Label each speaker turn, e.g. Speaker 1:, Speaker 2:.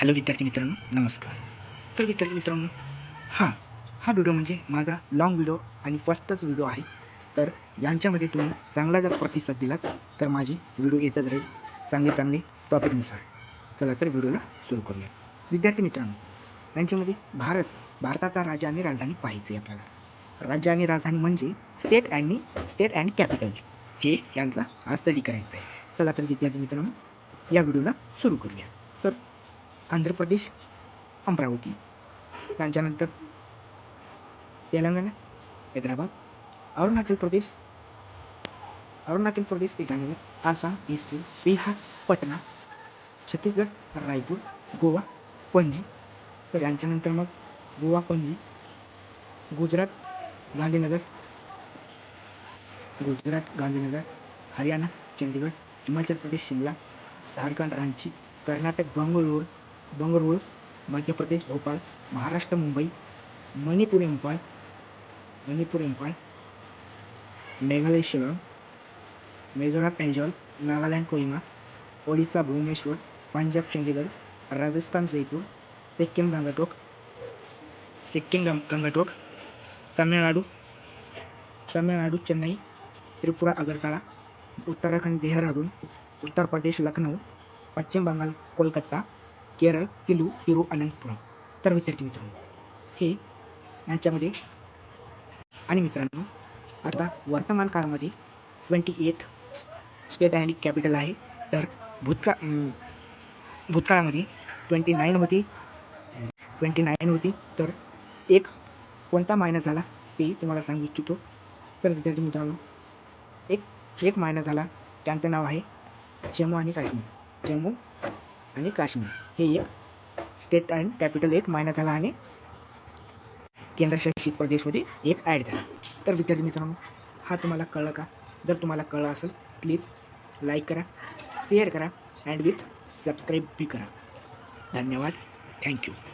Speaker 1: hello विद्यार्थी मित्रांनो नमस्कार
Speaker 2: तर विद्यार्थी मित्रांनो हां हा व्हिडिओ म्हणजे माझा लाँग व्हिडिओ आणि फर्स्टच व्हिडिओ आहे तर यांच्यामध्ये तुम्ही चांगला जर प्रतिसाद दिलात तर माझी व्हिडिओ येतच राहील चांगले चांगले टॉपिकनुसार चला तर व्हिडिओला सुरू करूया
Speaker 3: विद्यार्थी मित्रांनो यांच्यामध्ये भारत भारताचा राज्य आणि राजधानी पाहिजे आपल्याला राज्य आणि राजधानी म्हणजे स्टेट आणि स्टेट अँड कॅपिटल्स हे यांचा हा तरी करायचं आहे
Speaker 2: चला तर विद्यार्थी मित्रांनो या व्हिडिओला सुरू करूया तर आंध्र प्रदेश अमरावती त्यांच्यानंतर तेलंगणा हैदराबाद अरुणाचल प्रदेश अरुणाचल प्रदेश तेलंगणा आसाम इस्रो बिहार पटना छत्तीसगड रायपूर गोवा पणजी तर यांच्यानंतर मग गोवा पणजी गुजरात गांधीनगर गुजरात गांधीनगर हरियाणा चंदीगड हिमाचल प्रदेश शिमला झारखंड रांची कर्नाटक बंगळूर बंगळूर मध्य प्रदेश भोपाळ महाराष्ट्र मुंबई मणिपूर इम्फाळ मणिपूर इम्फाळ मेघालय शिलाँग मेझोरा पेंजॉल नागालँड कोहिमा ओडिसा भुवनेश्वर पंजाब चंदीगड राजस्थान जयपूर सिक्कीम गंगटोक सिक्कीम गंग गंगटोक तमिळनाडू तमिळनाडू चेन्नई त्रिपुरा अगरतळा उत्तराखंड देहरादून उत्तर प्रदेश लखनऊ पश्चिम बंगाल कोलकत्ता केरळ किलू हिरू अनंतपुरम तर विद्यार्थी मित्रांनो हे यांच्यामध्ये आणि मित्रांनो आता वर्तमान काळामध्ये twenty eight state and capital आहे तर भूतका भूतकाळामध्ये ट्वेंटी नाईन होती ट्वेंटी नाईन होती तर एक कोणता मायनस झाला ते तुम्हाला सांगू इच्छितो तर विद्यार्थी मित्रांनो एक एक मायनस झाला त्यांचं नाव आहे जम्मू आणि काश्मीर जम्मू आणि काश्मीर हे एक स्टेट अँड कॅपिटल एक मायना झाला आणि केंद्रशासित प्रदेशमध्ये एक ॲड झाला तर विद्यार्थी मित्रांनो हा तुम्हाला कळलं का जर तुम्हाला कळलं असेल प्लीज लाईक करा शेअर करा अँड विथ सबस्क्राईब बी करा धन्यवाद थँक्यू